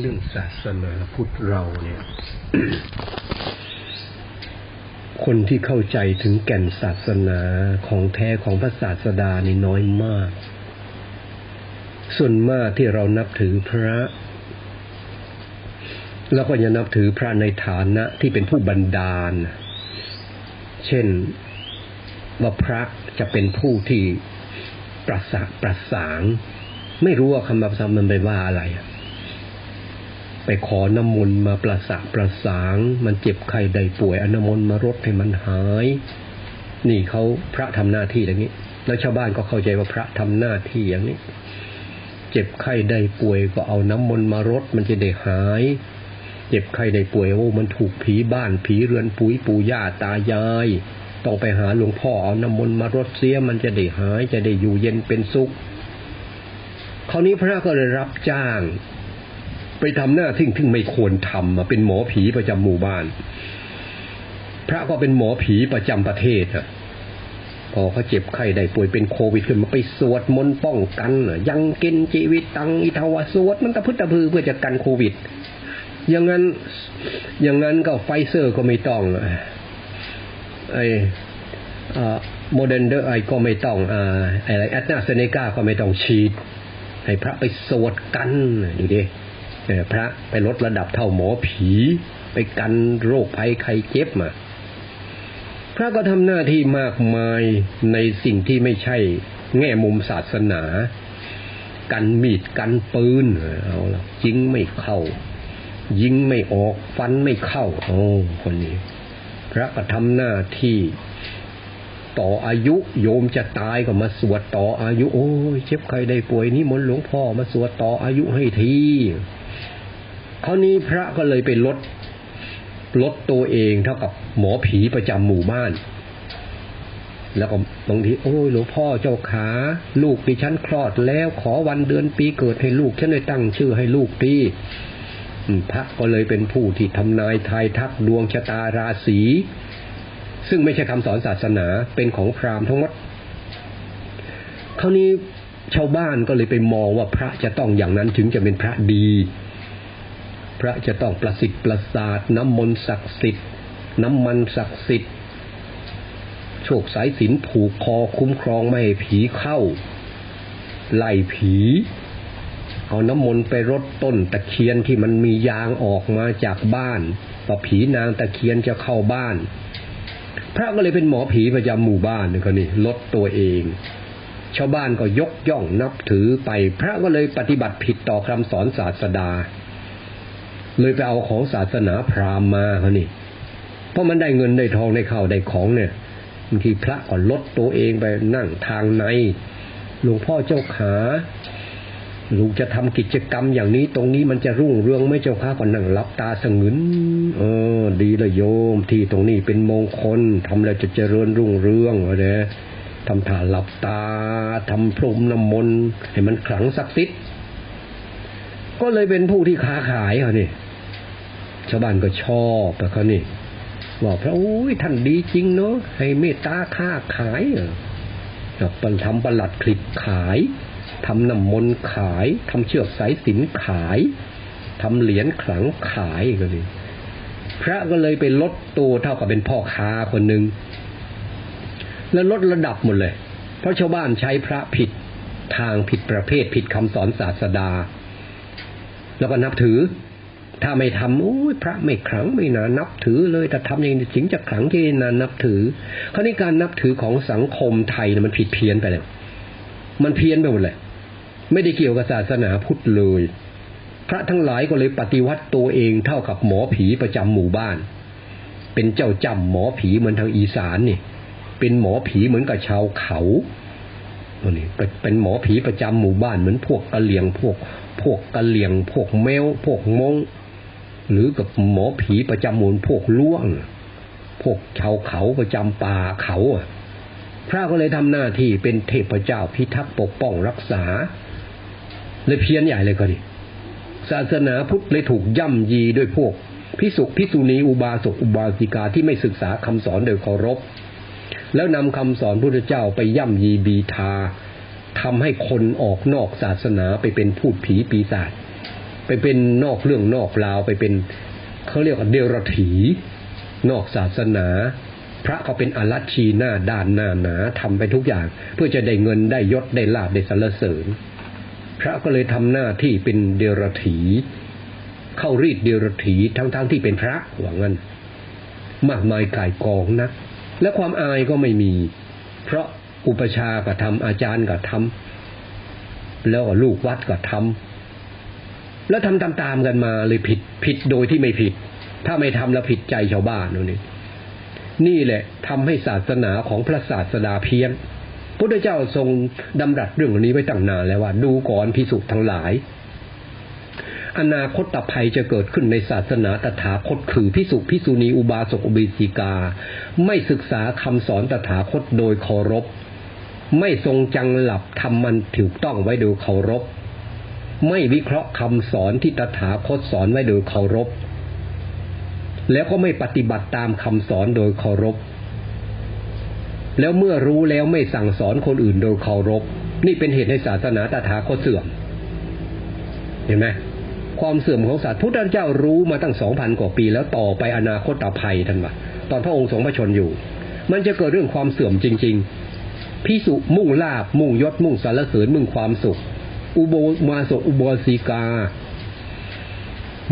เรื่องศาสนาพุทธเราเนี่ย คนที่เข้าใจถึงแก่นศาสนาของแท้ของพระศาสดานี่น้อยมาก ส่วนมากที่เรานับถือพระ แล้วก็จะนับถือพระในฐานะที่เป็นผู้บันดาล เช่นว่าพระจะเป็นผู้ที่ประสาประสางไม่รู้ว่าคำประสามันไปว่าอะไร ไปขอน้ำมนต์มาประสาประสาง มันเจ็บไข้ใดป่วยอน้ำมนต์มารดให้มันหาย นี่เขาพระทำหน้าที่อย่างนี้ แล้วชาวบ้านก็เข้าใจว่าพระทำหน้าที่อย่างนี้ เจ็บไข้ได้ป่วยก็เอาน้ำมนต์มารดมันจะได้หาย เจ็บไข้ได้ป่วยโอ้มันถูกผีบ้านผีเรือนปุ๋ยปู่ย่าตายายต้องไปหาหลวงพ่อเอาน้ำมนต์มารดเสียมันจะได้หาย จะได้อยู่เย็นเป็นสุขคราวนี้พระก็เลยรับจ้าง ไปทำหน้าที่ที่ไม่ควรทำมาเป็นหมอผีประจำหมู่บ้าน พระก็เป็นหมอผีประจำประเทศอะพอเขาเจ็บไข้ได้ป่วยเป็นโควิดขึ้นมาไปสวดมนต์ป้องกันยังกินจีวิตตังอิทวสวดมันตะพึตะพือเพื่อจะกันโควิด อย่างนั้น อย่างนั้นก็ไฟเซอร์ก็ไม่ต้องไอโมเดนเดอร์ไอก็ไม่ต้องอะไรแอตนาเซเนกาก็ไม่ต้องฉีด ให้พระไปสวดกันดูดิ พระไปลดระดับเท่าหมอผี ไปกันโรคภัยไข้เจ็บมา พระก็ทำหน้าที่มากมายในสิ่งที่ไม่ใช่ แง่มุมศาสนา กันมีดกันปืนเอาละยิงไม่เข้า ยิงไม่ออกฟันไม่เข้าโอ้คนนี้ พระก็ทำหน้าที่ต่ออายุโยมจะตายก็มาสวดต่ออายุ โอ้ยเจ็บใครได้ป่วยนี่มนหลวงพ่อมาสวดต่ออายุให้ที คราวนี้พระก็เลยไปลดลดตัวเองเท่ากับหมอผีประจำหมู่บ้าน แล้วก็บางทีโอ้ยหลวงพ่อเจ้าขา ลูกดิฉันคลอดแล้วขอวันเดือนปีเกิดให้ลูกฉันได้ตั้งชื่อให้ลูกทีพระก็เลยเป็นผู้ที่ทำนายทายทักดวงชะตาราศีซึ่งไม่ใช่คำสอนศาสนาเป็นของพราหมณ์ทั้งหมดคราวนี้ชาวบ้านก็เลยไปมองว่าพระจะต้องอย่างนั้นถึงจะเป็นพระดี ระจะต้องประสิทธิ์ประสาทน้ำมนต์ศักดิ์สิทธิ์ น้ำมันศักดิ์สิทธิ์โชคสายสินผูกคอคุ้มครองไม่ให้ผีเข้า ไล่ผี เอาน้ำมนต์ไปรดต้นตะเคียนที่มันมียางออกมาจากบ้านพอผีนางตะเคียนจะเข้าบ้าน พระก็เลยเป็นหมอผีประจำหมู่บ้านนี่คนนี้ลดตัวเอง ชาวบ้านก็ยกย่องนับถือไป พระก็เลยปฏิบัติผิดต่อคำสอนศาสดา เลยไปเอาของศาสนาพราหมณ์มาเขานี่ เพราะมันได้เงินได้ทองได้ข้าวได้ของเนี่ยบางทีพระก็ลดตัวเองไปนั่งทางใน หลวงพ่อเจ้าขาลูกจะทำกิจกรรมอย่างนี้ตรงนี้มันจะรุ่งเรืองไม่เจ้าข้าก็นั่งรับตาสงึนเออ ดีละโยม ที่ตรงนี้เป็นมงคลทำแล้วจะเจริญรุ่งเรืองอะไรทำถ่าหลับตาทำพรมน้ำมนต์ให้มันขลังศักดิ์สิทธิ์ก็เลยเป็นผู้ที่ค้าขายเขานี่ ชาวบ้านก็ชอบแต่เขานี่บอกพระโอ้ยท่านดีจริงเนาะให้เมตตาค้าขายเออปันทำประหลัดคลิกขายทำน้ำมนต์ขายทำเชือกสายสินขายทำเหรียญขลังขายก็เลยพระก็เลยไปลดตัวเท่ากับเป็นพ่อค้าคนหนึ่งแล้วลดระดับหมดเลย เพราะชาวบ้านใช้พระผิดทางผิดประเภทผิดคำสอนศาสดา แล้วก็นับถือ ถ้าไม่ทำโอ้ยพระไม่ขลังไม่นานับถือเลยแต่ทำอย่างนี้ถึงจะขลังที่นานับถือคราวนี้การนับถือของสังคมไทยมันผิดเพี้ยนไปเลยมันเพี้ยนไปหมดเลยไม่ได้เกี่ยวกับศาสนาพุทธเลย พระทั้งหลายก็เลยปฏิวัติตัวเองเท่ากับหมอผีประจำหมู่บ้าน เป็นเจ้าจำหมอผีเหมือนทางอีสานนี่เป็นหมอผีเหมือนกับชาวเขานี่เป็นหมอผีประจำหมู่บ้านเหมือนพวกกะเหลี่ยงพวก พวกกะเหลี่ยง พวกแมวพวกมง หรือกับหมอผีประจำหมู่พวกล่วง พวกชาวเขาประจำป่าเขาพระก็เลยทำหน้าที่เป็นเทพเจ้าพิทักษ์ปกป้องรักษาเลยเพี้ยนใหญ่เลยก็ดิศาสนาพุทธเลยถูกย่ำยีด้วยพวกพิสุพิสุณีอุบาสกอุบาสิกาที่ไม่ศึกษาคำสอนโดยเคารพ แล้วนำคำสอนพุทธเจ้าไปย่ำยีบีทาทำให้คนออกนอกศาสนาไปเป็นพูดผีปีศาจ ไปเป็นนอกเรื่องนอกราวไปเป็นเขาเรียกว่าเดรถีนอกศาสนา พระเขาเป็นอรัชชีหน้าด้านหน้าหนาทำไปทุกอย่าง เพื่อจะได้เงินได้ยศได้ลาบได้สรรเสริญ พระก็เลยทำหน้าที่เป็นเดรถีเข้ารีดเดรถีทั้งๆทที่เป็นพระหวังงั้นมากมายกายกองนะ และความอายก็ไม่มี เพราะอุปชาก็ทำอาจารย์ก็ทำแล้วลูกวัดก็ทำ แล้วทำตามๆกันมาเลยผิดผิดโดยที่ไม่ผิด ถ้าไม่ทำแล้วผิดใจชาวบ้านนี่นี่แหละทำให้ศาสนาของพระศาสดาเพี้ยนพระเจ้าทรงดำรัสเรื่องนี้ไว้ตั้งนานแล้วว่า ดูก่อนพิสุทั้งหลาย อนาคตภัยจะเกิดขึ้นในศาสนาตถาคตคือพิสุพิสุณีอุบาสกอุบิสิกา ไม่ศึกษาคำสอนตถาคตโดยเคารพ ไม่ทรงจังหลับทำมันถูกต้องไว้โดยเคารพ ไม่วิเคราะห์คำสอนที่ตถาคตสอนไว้โดยเคารพ แล้วก็ไม่ปฏิบัติตามคำสอนโดยเคารพ แล้วเมื่อรู้แล้วไม่สั่งสอนคนอื่นโดยเคารพ นี่เป็นเหตุให้ศาสนาตถาคตเสื่อม เห็นไหมความเสื่อมของศาสตร์พุทธเจ้ารู้มาตั้งสองพันกว่าปีแล้วต่อไปอนาคตต่อภัยท่านว่าตอนพระองค์ทรงพระชนอยู่ มันจะเกิดเรื่องความเสื่อมจริง ๆพิสุมุ่งลาบมุ่งยศมุ่งสารเสริญมุ่งความสุข อุโบมาสอุโบสีกา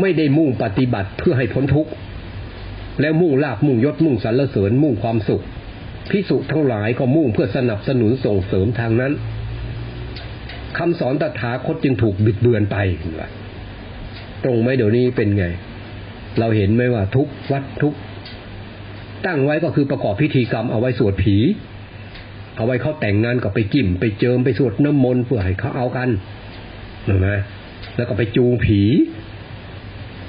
ไม่ได้มุ่งปฏิบัติเพื่อให้พ้นทุกข์ แล้วมุ่งลาบมุ่งยศมุ่งสรรเสริญมุ่งความสุขพิสุทั้งหลายก็มุ่งเพื่อสนับสนุนส่งเสริมทางนั้นคำสอนตถาคตจึงถูกบิดเบือนไปตรงไหมเดี๋ยวนี้เป็นไง เราเห็นไหมว่าทุกวัดทุก ตั้งไว้ก็คือประกอบพิธีกรรมเอาไว้สวดผี เอาไว้เขาแต่งงานก็ไปกิ่มไปเจิมไปสวดน้ำมนต์เพื่อให้เขาเอากันเห็นไหมแล้วก็ไปจูงผี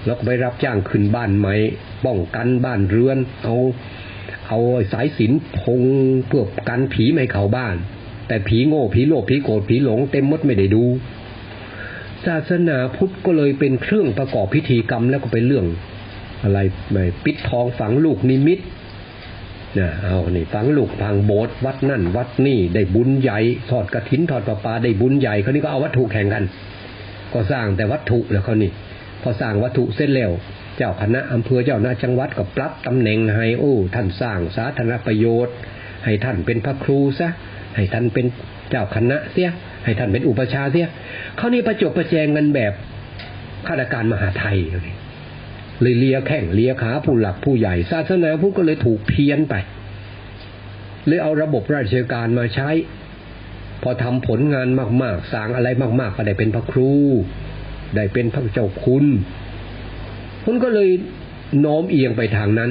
แล้วก็ไปรับจ้างขึ้นบ้านไหมป้องกันบ้านเรือน เอา เอาสายสินพงเพื่อกันผีไม่เข้าบ้าน แต่ผีโง่ผีโลภผีโกรธผีหลงเต็มมดไม่ได้ดู ศาสนาพุทธก็เลยเป็นเครื่องประกอบพิธีกรรมแล้วก็เป็นเรื่องอะไรไม่ปิดทองฝังลูกนิมิต นะเอานี่ฝังลูกพังโบสถ์วัดนั่น วัดนี่ได้บุญใหญ่ทอดกระถินทอดประปาได้บุญใหญ่เขานี่ก็เอาวัตถุแข่งกัน ก็สร้างแต่วัตถุแล้วเขานี่พอสร้างวัตถุเส้นแล้วเจ้าคณะอำเภอเจ้าหน้าจังหวัดก็ปรับตำแหน่งให้โอ้ท่านสร้างสาธารณประโยชน์ ให้ท่านเป็นพระครูซะให้ท่านเป็นเจ้าคณะเสียให้ท่านเป็นอุปชาเสียเขานี่ประจบประแจงกันแบบข้าราชการมหาไทยเลย เลยเลียแข่งเลียขาผู้หลักผู้ใหญ่ ศาสนาพุทธก็เลยถูกเพี้ยนไปเลยเอาระบบราชการมาใช้ พอทำผลงานมาก ๆสร้างอะไรมาก ๆ ก็ได้เป็นพระครู ได้เป็นพระเจ้าคุณคุณก็เลยโน้มเอียงไปทางนั้น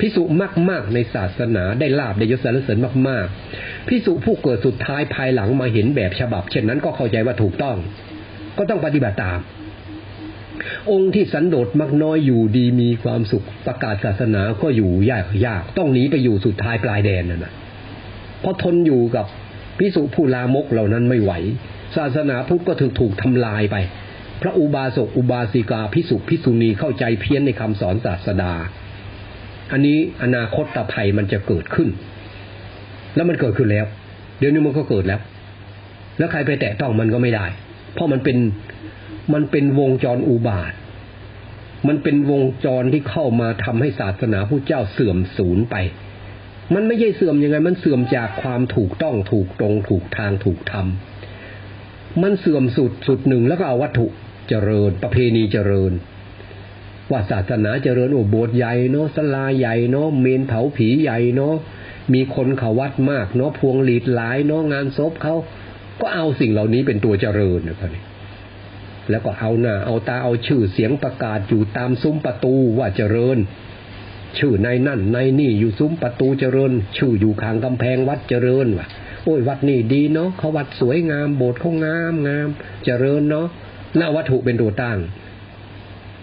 พิสุมาก ๆ ในศาสนาได้ลาบได้ยศสรรเสริญมาก ๆพิสุผู้เกิดสุดท้ายภายหลังมาเห็นแบบฉบับ เช่นนั้นก็เข้าใจว่าถูกต้อง ก็ต้องปฏิบัติตาม องค์ที่สันโดษมักน้อยอยู่ดีมีความสุขประกาศศาสนาก็อยู่ยากยากต้องหนีไปอยู่สุดท้ายปลายแดนนั่นนะเพราะทนอยู่กับพิสุผู้ลามกเหล่านั้นไม่ไหว ศาสนาพุทธก็ถูกถูกทำลายไป พระอุบาสกอุบาสิกาพิสุพิสุณีเข้าใจเพี้ยนในคำสอนศาสดา อันนี้อนาคตตภัยมันจะเกิดขึ้น แล้วมันเกิดขึ้นแล้ว เดี๋ยวนี้มันก็เกิดแล้ว แล้วใครไปแตะต้องมันก็ไม่ได้ เพราะมันเป็นมันเป็นวงจรอุบาท มันเป็นวงจรที่เข้ามาทำให้ศาสนาผู้เจ้าเสื่อมสูญไป มันไม่ใช่เสื่อมยังไง มันเสื่อมจากความถูกต้องถูกตรงถูกทางถูกทำมันเสื่อมสุดสุดหนึ่งแล้วก็เอาวัตถุเจริญ ประเพณีเจริญ ว่าศาสนาเจริญโอ้โบสถ์ใหญ่เนาะสลาใหญ่เนาะเมนเผาผีใหญ่เนาะมีคนเขาวัดมากเนาะพวงหลีดหลายเนาะงานศพเขา ก็เอาสิ่งเหล่านี้เป็นตัวเจริญนะครับแล้วก็เอาหน้าเอาตาเอาชื่อเสียงประกาศอยู่ตามซุ้มประตูว่าเจริญ ชื่อในนั่นในนี่อยู่ซุ้มประตูเจริญ ชื่ออยู่ข้างกำแพงวัดเจริญว่ะ โอ้ยวัดนี่ดีเนาะเขาวัดสวยงามโบสถ์เขางามงาม เจริญเนาะหน้าวัตถุเป็นตัวตั้ง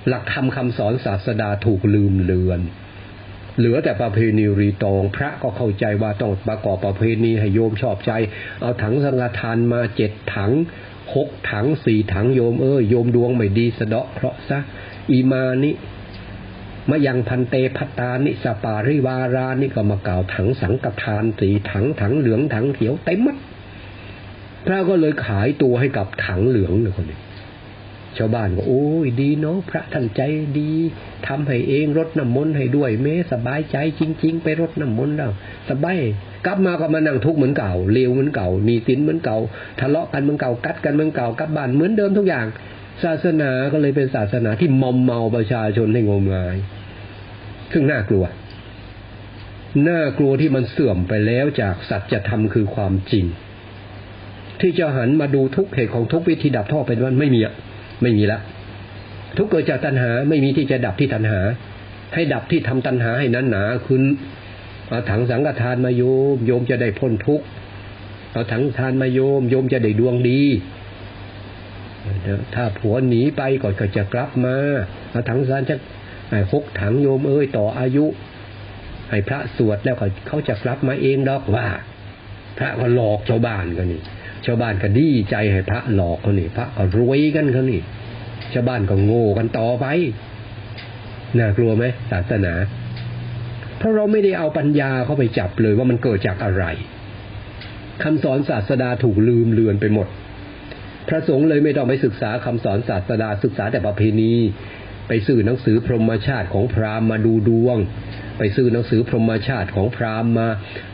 หลักธรรมคาสอนศาสดาถูกลืมเลือน เหลือแต่ประเพณีรีตอง พระก็เข้าใจว่าต้องประกอบประเพณีให้โยมชอบใจ เอาถังสังฆทานมาเจ็ดถังหกถังสี่ถังโยมเออโยมดวงไม่ดีสะเดาะเพราะห์ซะอีมานิมายังพันเตพัตานิสปาริวารานี่ก็มากล่าวถังสังฆทานสี่ถังถังเหลืองถังเขียวเต็มมัดพระก็เลยขายตัวให้กับถังเหลืองเลยคนนี้ ชาวบ้านก็โอ้ยดีเนาะพระท่านใจดีทำให้เองรดน้ำมนต์ให้ด้วยเมสบายใจจริง ๆ ไปรดน้ำมนต์แล้วสบายกลับมาก็มานั่งทุกข์เหมือนเก่าเลวเหมือนเก่านีตินเหมือนเก่า ทะเลาะกันเหมือนเก่ากัดกันเหมือนเก่ากลับบ้านเหมือนเดิมทุกอย่าง ศาสนาก็เลยเป็นศาสนาที่มอมเมาประชาชนให้งมงายซึ่งน่ากลัวน่ากลัวที่มันเสื่อมไปแล้วจากสัจธรรมคือความจริง ที่จะหันมาดูทุกเหตุของทุกวิธีดับท่อเป็นวันไม่มีอะ ไม่มีละทุกเกิดจากตัณหาไม่มีที่จะดับที่ตัณหา ให้ดับที่ทำตัณหาให้นั้นหนาคุณเอาถังสังฆทานมาโยมโยมจะได้พ้นทุกข์เอาถังทานมาโยมโยมจะได้ดวงดีถ้าผัวหนีไปก่อนก็จะกลับมาเอาถังสารจะหกถังโยมเอ้ยต่ออายุ ให้พระสวดแล้วเขาจะกลับมาเองดอกว่า พระก็หลอกชาวบ้านกันนี่ ชาวบ้านก็ดีใจให้พระหลอกเขานี่ พระก็รวยกันเขานี่ ชาวบ้านก็โง่กันต่อไปน่ากลัวไหมศาสนา เพราะเราไม่ได้เอาปัญญาเข้าไปจับเลยว่ามันเกิดจากอะไรคำสอนศาสดาถูกลืมเลือนไปหมด พระสงฆ์เลยไม่ต้องไปศึกษาคำสอนศาสดาศึกษาแต่ประเพณี ไปซื้อหนังสือพรหมชาติของพราหมณ์มาดูดวง ไปซื้อหนังสือพรหมชาติของพราหมณ์มา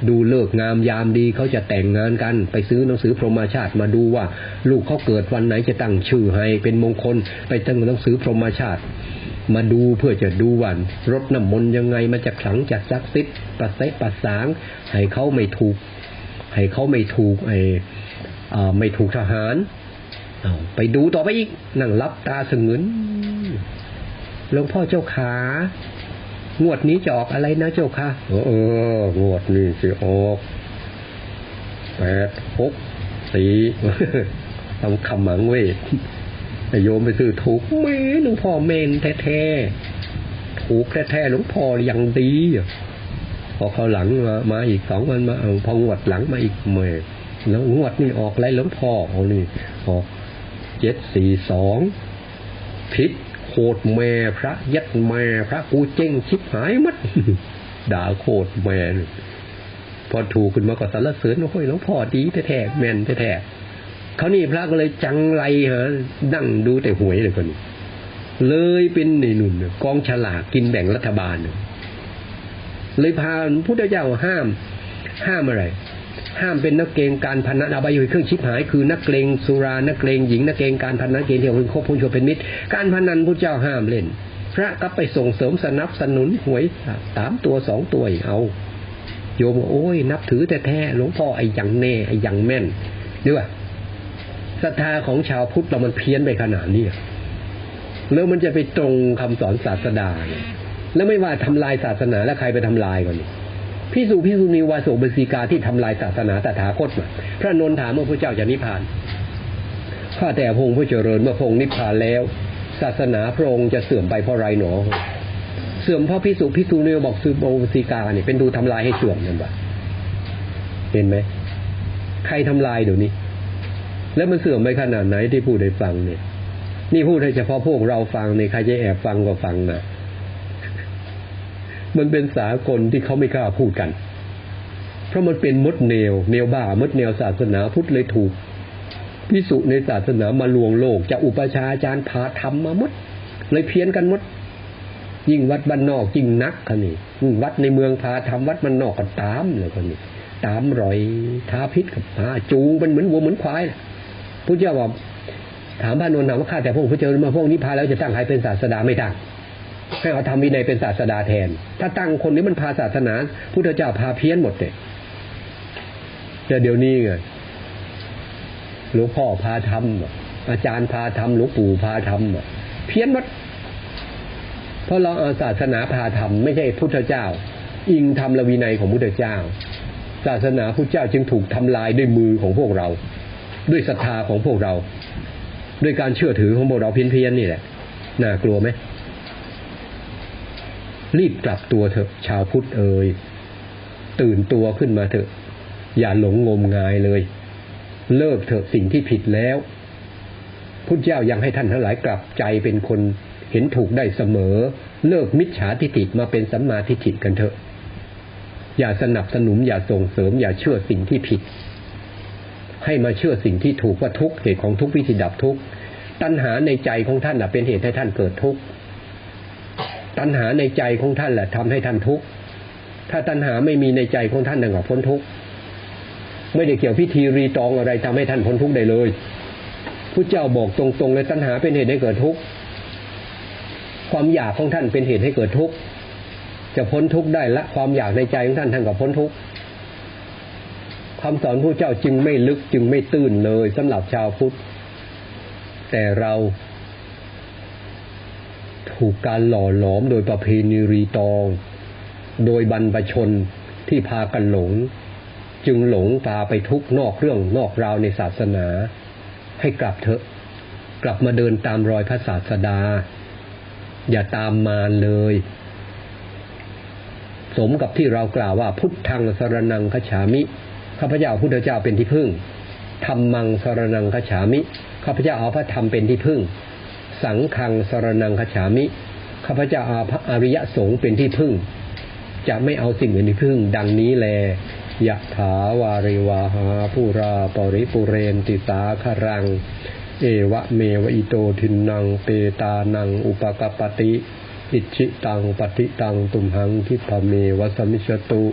ดูเลิกงามยามดีเขาจะแต่งงานกัน ไปซื้อหนังสือพรหมชาติมาดูว่า ลูกเขาเกิดวันไหนจะตั้งชื่อให้เป็นมงคล ไปตั้งหนังสือพรหมชาติมาดูเพื่อจะดูวันรถน้ำมนต์ยังไงมันจะขลังจะซักซิดประเสประสางให้เขาไม่ถูก ให้เขาไม่ถูกไอ้ไม่ถูกทหารไปดูต่อไปอีกนั่งรับตาสงน หลวงพ่อเจ้าขางวดนี้จะออกอะไรนะเจ้าค่ะเอองวดนี้จะออกแปดหกสี่ทำคำหมังเวทโยมไปซื้อถูกเมหลวงพ่อเมนแท้ๆถูกแท้ๆหลวงพ่อยังดีพอเขาหลังมามาอีกสองวันมาเอาพองวดหลังมาอีกเมแล้วงวดนี่ออกอะไรหลวงพ่อเอานี่ออกเจ็ดสี่สองพิษ โคตรแม่พระยัดแม่พระกูเจ้งชิบหายมัดด่าโคตรแม่พอถูกขึ้นมาก็สรรเสริญโอ้ยหลวงพ่อดีแท้ๆแม่นแท้ๆเขานี่พระก็เลยจังไรฮะนั่งดูแต่หวยเลยคนนี้เลยเป็นในนุ่นกองฉลากกินแบ่งรัฐบาลเลยพาพุทธเจ้าห้าม ห้ามอะไร ห้ามเป็นนักเกงการพนันอบายเครื่องชิบหาย คือนักเกงสุรานักเกงหญิงนักเกงการพนันเกงเที่ยวเป็นคบพูนชวเป็นมิตร การพนันพระเจ้าห้ามเล่น พระก็ไปส่งเสริมสนับสนุนหวยสามตัวสองตัวเอา โยมโอ้ย นับถือแต่แท้หลวงพ่อไอ้ยังแน่ไอ้ยังแม่นด้วยศรัทธาของชาวพุทธเรามันเพี้ยนไปขนาดนี้แล้วมันจะไปตรงคำสอนศาสดาแล้วไม่ว่าทำลายศาสนาแล้วใครไปทำลายก่อน พิสูพิสูนิวาโสบสีกาที่ทำลายศาสนาตถาคตมาพระนนถามเมื่อพระเจ้าจะนิพพานข้าแต่พระองค์ผู้เจริญเมื่อพระองค์นิพพานแล้ว ศาสนาพระองค์จะเสื่อมไปเพราะไรหนอ เสื่อมเพราะพิสุพิสูนิวบอกสืบโบสีกาเนี่ยเป็นดูทำลายให้เสื่อมนั่นปะเห็นไหมใครทำลายเดี๋ยวนี้ แล้วมันเสื่อมไปขนาดไหนที่พูดได้ฟังเนี่ย นี่พูดให้เฉพาะพวกเราฟังเนี่ยใครจะแอบฟังก็ฟังนะ มันเป็นสากลที่เขาไม่กล้าพูดกัน เพราะมันเป็นมดแนวแนวบ้ามดแนวศาสนาพุทธเลยถูกพิสุในศาสนามาลวงโลก จะอุปชาอาจารย์พาทำมามด เลยเพี้ยนกันมด ยิ่งวัดบ้านนอกยิ่งนักคันนี่วัดในเมืองพาทำวัดมันนอกก็ตามเลยคันนี้ตามรอยท้าพิษกับพาจูงมันเหมือนวัวเหมือนควายพุทธเจ้าบอกถามพระนนท์ถามว่าข้าแต่พระองค์พระเจ้ามาพวกนี้พาแล้วจะตั้งใครเป็นศาสดาไม่ตั้ง ให้เอาทำวินัยเป็นศาสดาแทน ถ้าตั้งคนนี้มันพาศาสนาพุทธเจ้าพาเพี้ยนหมดเลยแต่เดี๋ยวนี้ไงหลวงพ่อพาทำอาจารย์พาทำหลวงปู่พาทำเพี้ยนหมดเพราะเราเอาศาสนาพาทำไม่ใช่พุทธเจ้า อิงธรรมละวินัยของพุทธเจ้า ศาสนาพุทธเจ้าจึงถูกทำลายด้วยมือของพวกเรา ด้วยศรัทธาของพวกเรา ด้วยการเชื่อถือของพวกเราเพี้ยนๆนี่แหละน่ากลัวไหม รีบกลับตัวเถอะ ชาวพุทธเอ่ยตื่นตัวขึ้นมาเถอะ อย่าหลงงมงายเลย เลิกเถอะสิ่งที่ผิดแล้วพุทธเจ้ายังให้ท่านทั้งหลายกลับใจเป็นคนเห็นถูกได้เสมอ เลิกมิจฉาทิฏฐิมาเป็นสัมมาทิฏฐิกันเถอะ อย่าสนับสนุนอย่าส่งเสริม อย่าเชื่อสิ่งที่ผิด ให้มาเชื่อสิ่งที่ถูกว่าทุกเหตุของทุกวิธีดับทุกตัณหาในใจของท่านเป็นเหตุให้ท่านเกิดทุกข์ ตัณหาในใจของท่านแหละทำให้ท่านทุกข์ถ้าตัณหาไม่มีในใจของท่านนั่นก็พ้นทุกข์ไม่ได้เกี่ยวพิธีรีตองอะไรทำให้ท่านพ้นทุกข์ได้เลยพระเจ้าบอกตรงๆเลยตัณหาเป็นเหตุให้เกิดทุกข์ความอยากของท่านเป็นเหตุให้เกิดทุกข์จะพ้นทุกข์ได้ละความอยากในใจของท่านท่านก็พ้นทุกข์คำสอนพระเจ้าจึงไม่ลึกจึงไม่ตื้นเลยสำหรับชาวพุทธ แต่เรา ถูกการหล่อหลอมโดยประเพณีรีตอง โดยบรรพชนที่พากันหลง จึงหลงพาไปทุกนอกเรื่องนอกราวในศาสนา ให้กลับเถอะ กลับมาเดินตามรอยพระศาสดา อย่าตามมารเลย สมกับที่เรากล่าวว่าพุทธังสรนังคฉามิข้าพเจ้าพุทธเจ้าเป็นที่พึ่งธรรมังสรนังคฉามิข้าพเจ้าเอาพระธรรมเป็นที่พึ่ง สังฆังสรนังคฉามิข้าพเจ้าอาพระอริยสงฆ์เป็นที่พึ่ง จะไม่เอาสิ่งอื่นที่พึ่ง ดังนี้แลยะถาวาริวาหาผู้ราปริปุเรนติสาคารัง เอวะเมวอิโตทินังเปตานัง อุปกปปติ อิชิตังปฏิตังตุมหังคิพเมวสมิชตุ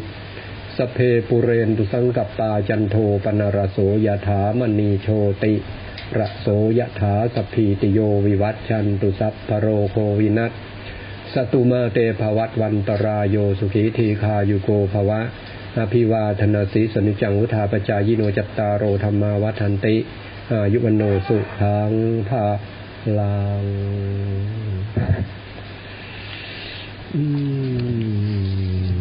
สเพปุเรนตุสังกัปปาจันโทปนารโสยะถามณีโชติ ระโสยถาสพีติโยวิวัตชันตุสัพพโรโควินัสสตุมาเตภวัตวันตรายโยสุขีทีคายุโกภวะอภิวาธนาสีสนิจังวุธาปจายโนจัตตารโอธรรมาวัฏันติอายุวันโนสุขังภาลังอืม